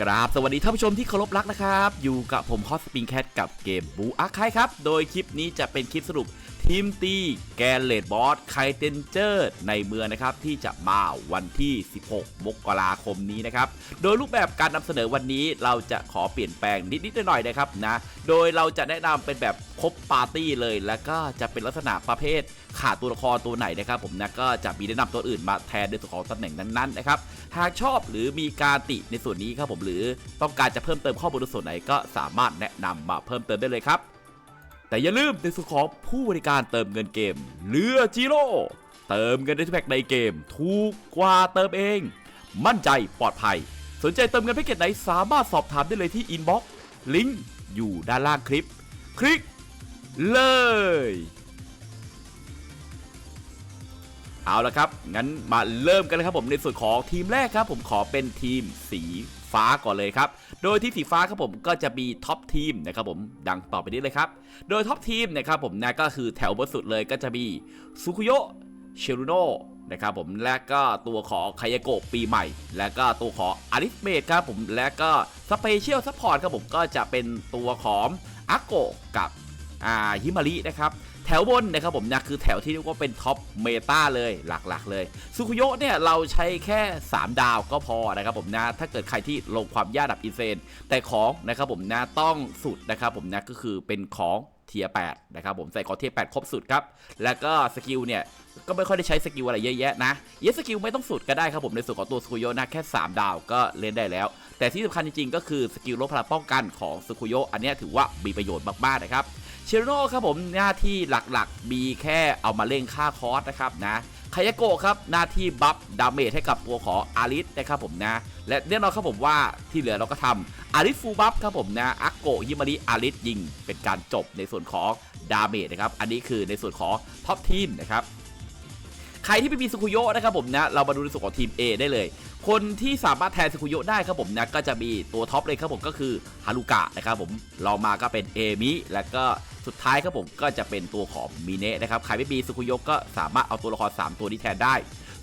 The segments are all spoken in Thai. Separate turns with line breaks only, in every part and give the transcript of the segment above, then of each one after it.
กราบสวัสดีท่านผู้ชมที่เคารพรักนะครับ อยู่กับผมฮอตสปริงแคทกับเกมบูอาร์คายครับ โดยคลิปนี้จะเป็นคลิปสรุป ทีมตีแกนเลดบอสไคเทนเจอร์ในเมืองนะครับที่จะมาวันที่ 16 มกราคมนี้นะครับ โดยรูปแบบการนำเสนอวันนี้เราจะขอเปลี่ยนแปลงนิดๆหน่อยๆนะครับนะ โดยเราจะแนะนำเป็นแบบครบปาร์ตี้เลย แล้วก็จะเป็นลักษณะประเภทขาดตัวละครตัวไหนนะครับ ผมนะก็จะมีแนะนำตัวอื่นมาแทนในส่วนของตำแหน่งนั้นๆนะครับ หากชอบหรือมีการติในส่วนนี้ครับผมหรือต้องการจะเพิ่มเติมข้อมูลส่วนไหนก็สามารถแนะนำมาเพิ่มเติมได้เลยครับ แต่อย่าลืมในส่วนของผู้บริการเติมเงินเกมเรือจิโร่เติมเงินในทุกแพ็กในเกม ถูกกว่าเติมเอง มั่นใจปลอดภัย สนใจเติมเงินแพ็กเกจไหนสามารถสอบถามได้เลยที่อินบ็อกซ์ลิงก์อยู่ด้านล่างคลิป คลิกเลยเอาละครับ งั้นมาเริ่มกันเลยครับผมในส่วนของทีมแรกครับ ผมขอเป็นทีมสี ฟ้าก่อนเลยครับ โดยที่สีฟ้าครับผมก็จะมีท็อปทีมนะครับผมดังต่อไปนี้เลยครับ โดยท็อปทีมนะครับผมนะก็คือแถวบนสุดเลยก็จะมีซุคุโยะเชรุโนนะครับผมและก็ตัวของคายโกะปีใหม่ และก็ตัวของอาริสเมดครับผมและก็สเปเชียลซัพพอร์ตครับผมก็จะเป็นตัวของอาโกะกับอาฮิมารินะครับ ถวบนนะครับผมนะคือแถวที่เรียกว่าเป็นท็อปเมตาเลยหลักๆ เลยซุคุโยะเนี่ยเราใช้แค่ 3 ดาวก็พอนะครับผมนะถ้าเกิดใครที่ลงความยากดับอินเซน แต่ของนะครับผมนะต้องสุดนะครับผมนะก็คือเป็นของเทีย8นะครับผมใส่ของเทีย8ครบสุดครับ แล้วก็สกิลเนี่ยก็ไม่ค่อยได้ใช้สกิลอะไรเยอะแยะนะเยสสกิลไม่ต้องสุดก็ได้ครับผมในส่วนของตัวซุคุโยะนะแค่ 3 ดาวก็เล่นได้แล้ว แต่ที่สำคัญจริงๆก็คือสกิลลดพลังป้องกันของซุคุโยะอันนี้ถือว่ามีประโยชน์มากๆนะครับ ชโรโน่ครับผมหน้าที่หลักๆ มีแค่เอามาเล่งค่าคอสนะครับนะคายโกะครับหน้าที่บัฟดาเมจให้กับตัวของอาริสนะครับผมนะ และแน่นอนครับผมว่าที่เหลือเราก็ทำอาริสฟูลบัฟครับผมนะอักโกยิมาริอาริสยิงเป็นการจบในส่วนของดาเมจนะครับ อันนี้คือในส่วนของท็อปทีมนะครับ รที่ไม่มีสุคุโยะนะครับผมนะเรามาดูในส่วนของทีม A ได้เลย คนที่สามารถแทนสุคุโยะได้ครับผมนะก็จะมีตัวท็อปเลยครับผมก็คือฮารุกะนะครับผมรองมาก็เป็นเอมิแล้วก็สุดท้ายครับผมก็จะเป็นตัวของมิเนะนะครับใครไม่มีสุคุโยะก็สามารถเอาตัวละคร 3 ตัวนี้แทนได้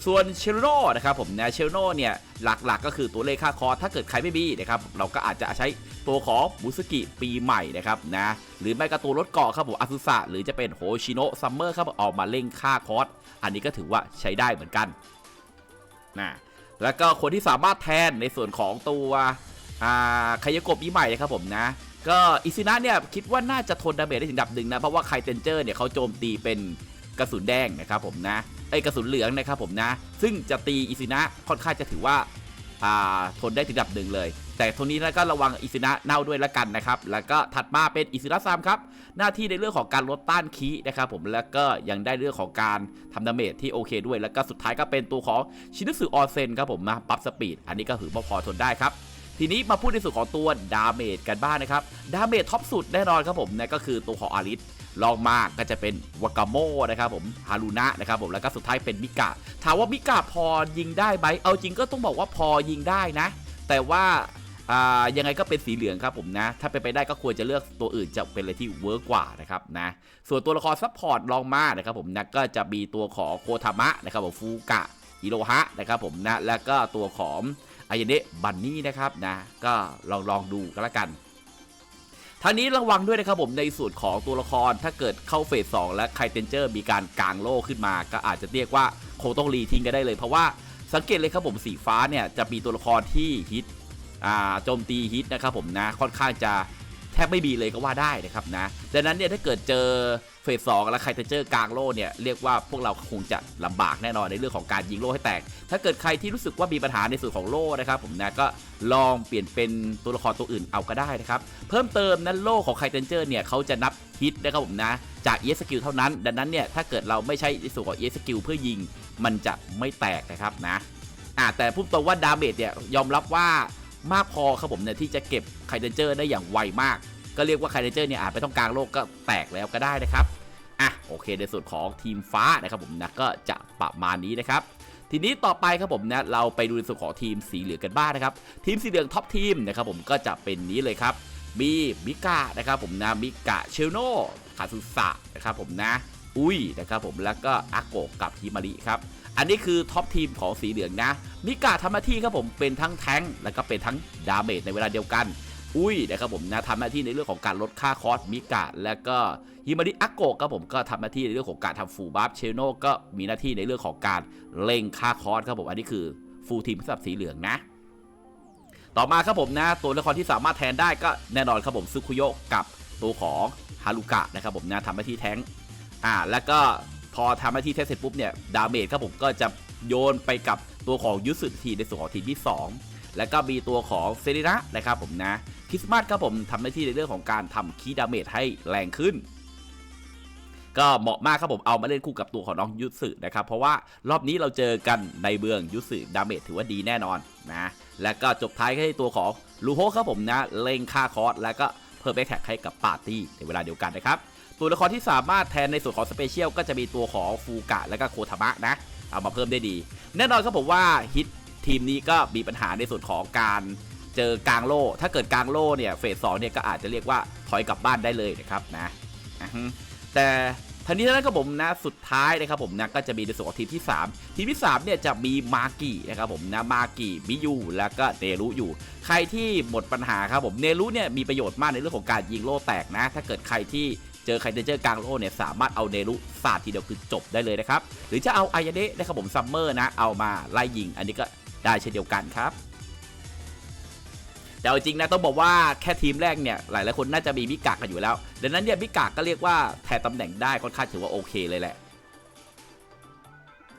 ส่วนเชลโนนะครับผมนะเชลโนเนี่ยหลักๆ ก็คือตัวเลขค่าคอร์ถ้าเกิดใครไม่มีนะครับเราก็อาจจะใช้ ตัวของบุสกิปีใหม่นะครับนะหรือไม่ก็ตัวรถเกาะครับผมอาซุสะหรือจะเป็นโฮชิโนะซัมเมอร์ครับออกมาเร่งค่าคอร์สอันนี้ก็ถือว่าใช้ได้เหมือนกันนะแล้วก็คนที่สามารถแทนในส่วนของตัวคายโกะปีใหม่นะครับผมนะ ก็อิซินะเนี่ยคิดว่าน่าจะทนดาเมจได้ถึงดับหนึ่งนะ เพราะว่าไคเทนเจอร์เนี่ยเขาโจมตีเป็นกระสุนแดงนะครับผมนะไอ้กระสุนเหลืองนะครับผมนะ ซึ่งจะตีอิซินะค่อนข้างจะถือว่าทนได้ถึงดับหนึ่งเลย แต่ทนนี้แล้วก็ระวังอิซินะเน่าด้วยละกันนะครับ แล้วก็ถัดมาเป็นอิซินะซามครับ หน้าที่ในเรื่องของการลดต้านคีนะครับผมแล้วก็ยังได้เรื่องของการทำดาเมจที่โอเคด้วย แล้วก็สุดท้ายก็เป็นตัวของชินุสึออเซนครับผมนะบัฟสปีด อันนี้ก็ถือว่าพอทนได้ครับทีนี้มาพูดในส่วนของตัวดาเมจกันบ้างนะครับ ดาเมจท็อปสุดแน่นอนครับผมนะก็คือตัวของอาริสลองมากก็จะเป็นวากาโมนะครับผมฮารุนะนะครับผมแล้วก็สุดท้ายเป็นมิกะถามว่ามิกะพอยิงได้ไหมเอาจริงก็ต้องบอกว่าพอยิงได้นะ แต่ว่า อ่ายังไงก็เป็นสีเหลืองครับผมนะ ถ้าเป็นไปได้ก็ควรจะเลือกตัวอื่นจะเป็นอะไรที่เวิร์กกว่านะครับนะส่วนตัวละครซัพพอร์ตลองมานะครับผมนะก็จะมีตัวของโคทามะนะครับผมฟูกะอิโรฮะนะครับผมนะแล้วก็ตัวของอายเนะบันนี่นะครับนะก็ลองลองดูกันละกันทางนี้ระวังด้วยนะครับผมในส่วนของตัวละครถ้าเกิดเข้าเฟส2และไคเทนเจอร์มีการกางโล่ขึ้นมา ก็อาจจะเรียกว่าคงต้องรีทิ้งกันได้เลยเพราะว่าสังเกตเลยครับผมสีฟ้าเนี่ยจะมีตัวละครที่ฮิต โจมตีฮิตนะครับผมนะค่อนข้างจะแทบไม่มีเลยก็ว่าได้นะครับนะดังนั้นเนี่ยถ้าเกิดเจอเฟสสองแล้วไคเทนเจอร์กลางโล่เนี่ยเรียกว่าพวกเราคงจะลำบากแน่นอนในเรื่องของการยิงโล่ให้แตก ถ้าเกิดใครที่รู้สึกว่ามีปัญหาในส่วนของโล่นะครับผมนะก็ลองเปลี่ยนเป็นตัวละครตัวอื่นเอาก็ได้นะครับเพิ่มเติมนั้นโล่ของไคเทนเจอร์เนี่ยเขาจะนับฮิตนะครับผมนะจากเอสกิลเท่านั้น ดังนั้นเนี่ยถ้าเกิดเราไม่ใช้ในส่วนของเอสกิลเพื่อยิงมันจะไม่แตกนะครับนะอ่าแต่พูดตรงว่าดาเมจเนี่ยยอมรับว่า มากพอครับผมเนี่ยที่จะเก็บไคเทนเจอร์ได้อย่างไวมาก ก็เรียกว่าไคเทนเจอร์เนี่ยอาจไปต้องกลางโลกก็แตกแล้วก็ได้นะครับอะโอเคในส่วนของทีมฟ้านะครับผมนะก็จะประมาณนี้นะครับทีนี้ต่อไปครับผมนะเราไปดูในส่วนของทีมสีเหลืองกันบ้างนะครับทีมสีเหลืองท็อปทีมนะครับผมก็จะเป็นนี้เลยครับมีมิกะนะครับผมนะมิกะเชลโนคาซุสะนะครับผมนะอุ้ยนะครับผมแล้วก็อาโกกับฮิมาริครับ อันนี้คือท็อปทีมของสีเหลืองนะมิกาทำหน้าที่ครับผมเป็นทั้งแทงแล้วก็เป็นทั้งดาเมจในเวลาเดียวกัน อุ้ยนะครับผมนะทำหน้าที่ในเรื่องของการลดค่าคอสมิกาแล้วก็ฮิมาริอักโกะครับผมก็ทำหน้าที่ในเรื่องของการทำฟูลบัฟเชโนก็มีหน้าที่ในเรื่องของการเล็งค่าคอสครับผมอันนี้คือฟูลทีมสำหรับสีเหลืองนะ ต่อมาครับผมนะตัวละครที่สามารถแทนได้ก็แน่นอนครับผมซึคุโยกับตัวของฮารุกะนะครับผมนะทำหน้าที่แทงอ่าแล้วก็ พอทำหน้าที่แทงค์เสร็จปุ๊บเนี่ยดาเมจครับผมก็จะโยนไปกับตัวของยุสึทีในส่วนของทีมที่ 2 แล้วก็มีตัวของเซรินะนะครับผมนะคริสต์มาสครับผมทำหน้าที่ในเรื่องของการทำคีดาเมจให้แรงขึ้นก็เหมาะมากครับผมเอามาเล่นคู่กับตัวของน้องยุสึนะครับ เพราะว่ารอบนี้เราเจอกันในเมืองยุสึดาเมจถือว่าดีแน่นอนนะแล้วก็จบท้ายให้ตัวของลูโฮครับผมนะเล็งค่าคอร์สแล้วก็เพิ่มแบ็คแท็กให้กับปาร์ตี้ในเวลาเดียวกันนะครับ ตัวละครที่สามารถแทนในส่วนของสเปเชียลก็จะมีตัวของฟูกะและก็โคทามะนะ เอามาเพิ่มได้ดี แน่นอนครับผมว่าฮิตทีมนี้ก็มีปัญหาในส่วนของการเจอกลางโล่ ถ้าเกิดกลางโล่เนี่ยเฟสสองเนี่ยก็อาจจะเรียกว่าถอยกลับบ้านได้เลยนะครับนะแต่ทันนี้นั้นก็ผมนะสุดท้ายนะครับผมนะก็จะมีในส่วนของทีมที่ 3 ทีมที่ 3 เนี่ยจะมีมากินะครับผมนะมากิมิยูแล้วก็เนรุอยู่ ใครที่หมดปัญหาครับผมเนรุเนี่ยมีประโยชน์มากในเรื่องของการยิงโล่แตกนะ ถ้าเกิดใครที่ เจอใครจะเจอกลางโล่เนี่ยสามารถเอาเนรุสาดทีเดียวคือจบได้เลยนะครับ หรือจะเอาอายาเดะนะครับผมซัมเมอร์นะเอามาไล่ยิง อันนี้ก็ได้เช่นเดียวกันครับแต่เอาจริงนะต้องบอกว่าแค่ทีมแรกเนี่ยหลายหลายคนน่าจะมีมิกะกันอยู่แล้วดังนั้นเนี่ยมิกะก็เรียกว่าแทนตำแหน่งได้ค่อนข้างถือว่าโอเคเลยแหละ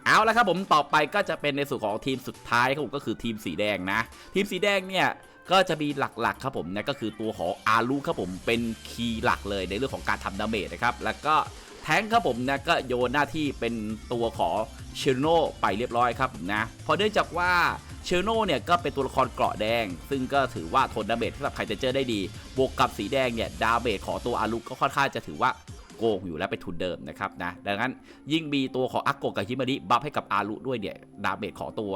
เอาละครับผมต่อไปก็จะเป็นในส่วนของทีมสุดท้ายครับผมก็คือทีมสีแดงนะ ทีมสีแดงเนี่ย ก็จะมีหลักๆครับผมนะก็คือตัวของอารุครับผมเป็นคีย์หลักเลยในเรื่องของการทำดาเมจนะครับแล้วก็แทงครับผมนะก็โยนหน้าที่เป็นตัวของเชลโนไปเรียบร้อยครับนะพอเนื่องจากว่าเชลโนเนี่ยก็เป็นตัวละครเกราะแดง ซึ่งก็ถือว่าทนดาเมจสำหรับใครจะเจอได้ดี บวกกับสีแดงเนี่ยดาเมจของตัวอารุก็ค่อนข้างจะถือว่าโกงอยู่แล้วเป็นทุนเดิมนะครับนะดังนั้นยิ่งมีตัวของอักโกกับฮิมาริบัฟให้กับอารุด้วยเนี่ยดาเมจของตัว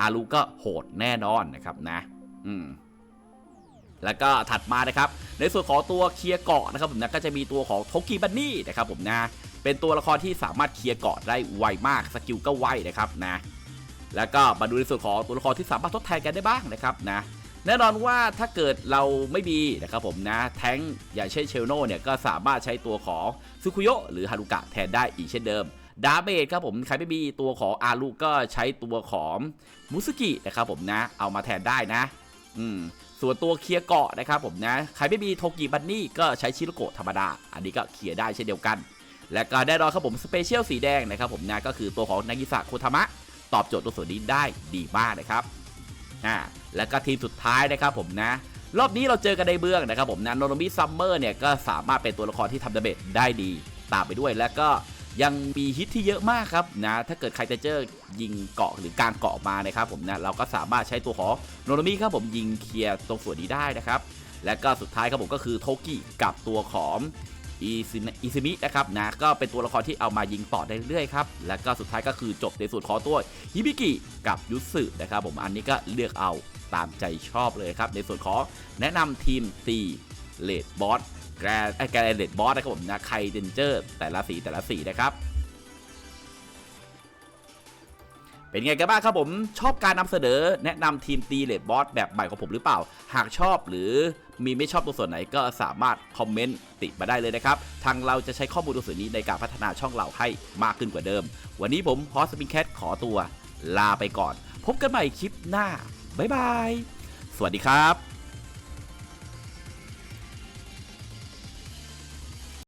อารุก็โหดแน่นอนนะครับนะ อืม แล้วก็ถัดมานะครับ ในส่วนของตัวเคลียร์เกาะนะครับผมนะก็จะมีตัวของโทกิบันนี่นะครับผมนะเป็นตัวละครที่สามารถเคลียร์เกาะได้ไวมากสกิลก็ไวนะครับนะแล้วก็มาดูในส่วนของตัวละครที่สามารถทดแทนกันได้บ้างนะครับนะแน่นอนว่าถ้าเกิดเราไม่มีนะครับผมนะแทงอย่างเช่นเชลโนเนี่ยก็สามารถใช้ตัวของซุคุโยะหรือฮารุกะแทนได้อีกเช่นเดิมดาเมจครับผมใครไม่มีตัวของอารุก็ใช้ตัวของมุสกินะครับผมนะเอามาแทนได้นะ อืมส่วนตัวเคลียร์เกาะนะครับผมนะใครไม่มีโทกิบันนี่ก็ใช้ชิโรโกะธรรมดา อันนี้ก็เคลียร์ได้เช่นเดียวกัน และก็แน่นอนครับผมสเปเชียลสีแดงนะครับผมนะก็คือตัวของนากิสะโคทามะตอบโจทย์ตัวส่วนนี้ได้ดีมากนะครับอ่าแล้วก็ทีมสุดท้ายนะครับผมนะ รอบนี้เราเจอกันในเบื้องนะครับผมนะโนโนมิซัมเมอร์เนี่ยก็สามารถเป็นตัวละครที่ทำดาเมจได้ดี ตามไปด้วยแล้วก็ ยังมีฮิตที่เยอะมากครับนะถ้าเกิดใครจะเจอยิงเกาะหรือการเกาะมานะครับผมนะเราก็สามารถใช้ตัวของโนโนมิครับผมยิงเคลียร์ตรงส่วนนี้ได้นะครับและก็สุดท้ายครับผมก็คือโทกิกับตัวของอิซิมินะครับนะก็เป็นตัวละครที่เอามายิงต่อได้เรื่อยครับ และก็สุดท้ายก็คือจบในส่วนของตัวฮิบิกิกับยุสึนะครับผมอันนี้ก็เลือกเอาตามใจชอบเลยครับ ในส่วนของแนะนำทีมตีเลดบอส แกรแกรเลดบอสนะครับผมนะไคเดนเจอร์แต่ละสีแต่ละสีนะครับเป็นไงกันบ้างครับผมชอบการนำเสนอแนะนำทีมตีเลดบอสแบบใหม่ของผมหรือเปล่า หากชอบหรือมีไม่ชอบตัวส่วนไหนก็สามารถคอมเมนต์ติมาได้เลยนะครับ ทางเราจะใช้ข้อมูลตัวส่วนนี้ในการพัฒนาช่องเราให้มากขึ้นกว่าเดิม วันนี้ผมฮอสปินแคทขอตัว ลาไปก่อน พบกันใหม่คลิปหน้า บ๊ายบาย สวัสดีครับ